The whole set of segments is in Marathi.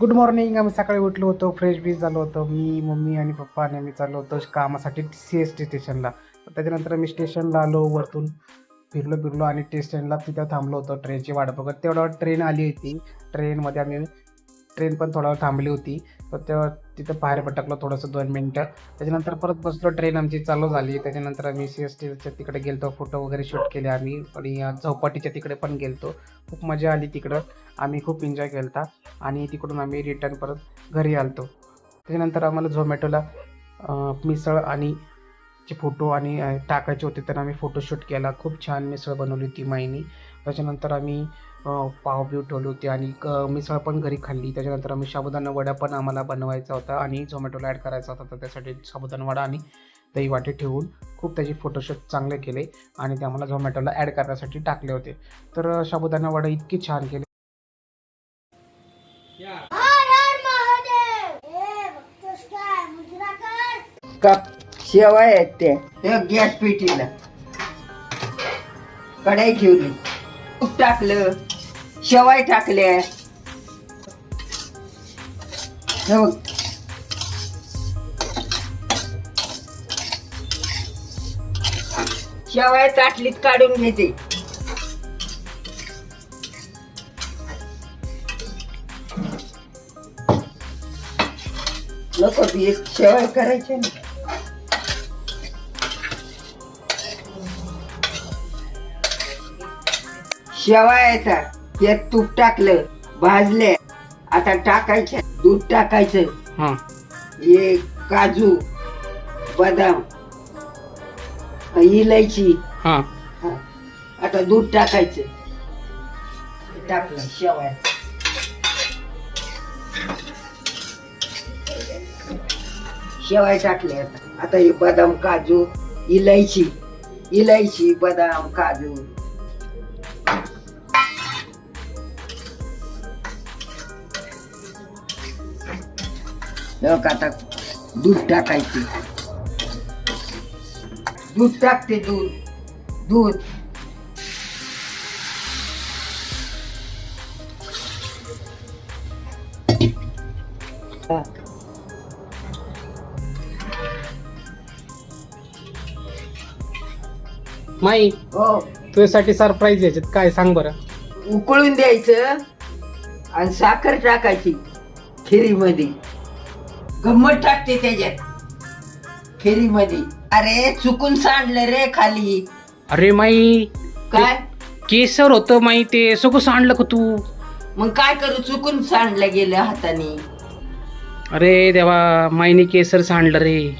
गुड मॉर्निंग आम्ही सकाळी उठलो होतो फ्रेश बीस झालो होतो. मी मम्मी आणि पप्पा आणि आम्ही चाललो होतो कामासाठी सी एस टी स्टेशनला त्याच्यानंतर मी स्टेशनला आलो वरतून फिरलो फिरलो आणि टी स्टँडला तिथं थांबलो होतो ट्रेनची वाट बघत. तेवढा ट्रेन आली होती. ट्रेनमध्ये आम्ही ट्रेन पण थोडा वेळ थांबली होती. तर तेव्हा तिथं बाहेर भटकलो थोडंसं दोन मिनटं. त्याच्यानंतर परत बसलो ट्रेन आमची चालू झाली. त्याच्यानंतर आम्ही सी एस टीच्या तिकडे गेलतो फोटो वगैरे शूट केले आम्ही. आणि झोपाटीच्या चौपाटीच्या तिकडे पण गेलतो. खूप मजा आली तिकडं. आम्ही खूप एन्जॉय केलता. आणि तिकडून आम्ही रिटर्न परत घरी आलतो. त्याच्यानंतर आम्हाला झोमॅटोला मिसळ आणि चे फोटो आणि टाकायचे होते. तर आम्ही फोटोशूट केला. खूप छान मिसळ बनवली होती माईनी. त्याच्यानंतर आम्ही अं, पाव बिव ठेवली होती आणि क- मिसळ पण घरी खाल्ली. त्याच्यानंतर आम्ही साबुदाणा वडा पण आम्हाला बनवायचा होता आणि झोमॅटोला ॲड करायचा होता. तर त्यासाठी साबुदाणा वडा आणि दही वाटे ठेवून खूप त्याचे फोटोशूट चांगले केले आणि ते आम्हाला झोमॅटोला ॲड करण्यासाठी टाकले होते. तर साबुदाणा वडा इतके छान केले. आहेत त्या त्या गॅस पेटीला. कढाई ठेवली. तूप टाकलं. शेवाय टाकल्या. हे बघ. शेवाय ताटलीत काढून घेते. नको ती एक शेवाय करायची ना. शेवाय येतात त्यात तूप टाकलं भाजले. आता टाकायचं दूध टाकायचं. हां. हे काजू बदाम इलायची. हां. हा. आता दूध टाकायचं. टाकलं शेवाय शेवाय टाकले आता. आता हे बदाम काजू इलायची. इलायची बदाम काजू. बघ आता दूध टाकायचे. दूध टाकते दूध. दूध. माई हो. तुझ्यासाठी सरप्राईज याच्यात काय सांग बरं. उकळून द्यायचं आणि साखर टाकायची खिरीमध्ये. गंमत टाकते त्याच्यात. खिरीमध्ये अरे चुकून सांडलं रे खाली. अरे माई काय? केसर होतं माई ते सगळं सांडलं का तू? मग काय करू चुकून सांडलं गेलं हाताने. अरे देवा माईने केसर सांडलं रे.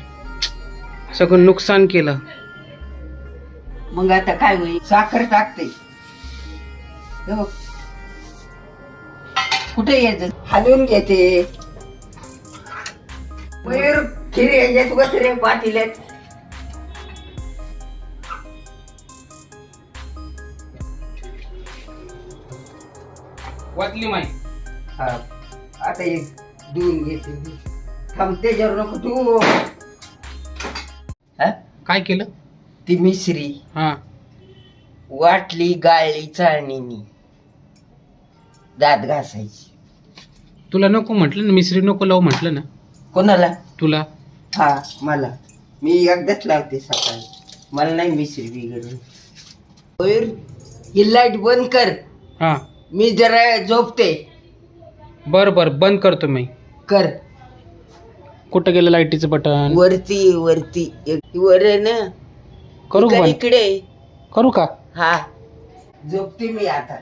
सगळं नुकसान केलं. मग आता काय होईल? साखर टाकते. हे. कुठे यायचं? हलवून घेते. मयूर खिरी याच्यात बस रे पाटील्यात वाटली माई. हा. आता एक धुवून घेते थांब त्याच्यावर नको तू. हा? काय केलं? ती मिश्री. हा. वाटली गाळली चाळणीनी. दात घासायची. तुला नको म्हटलं ना मिसरी नको लावू म्हटलं ना. कोणाला? तुला? हा मला. मी एकदाच लावते सकाळी. मला नाही मिश्री बिघडून मयूर ही लाइट बंद कर. हा. मी जरा झोपते. बर बर. बंद करतो मी कर. कुठं गेलं लाईटीचं बटन? वरती वरती. एक वर आहे ना? करू का इकडे- बंद? इकडे. करू का? हा. झोपते मी आता.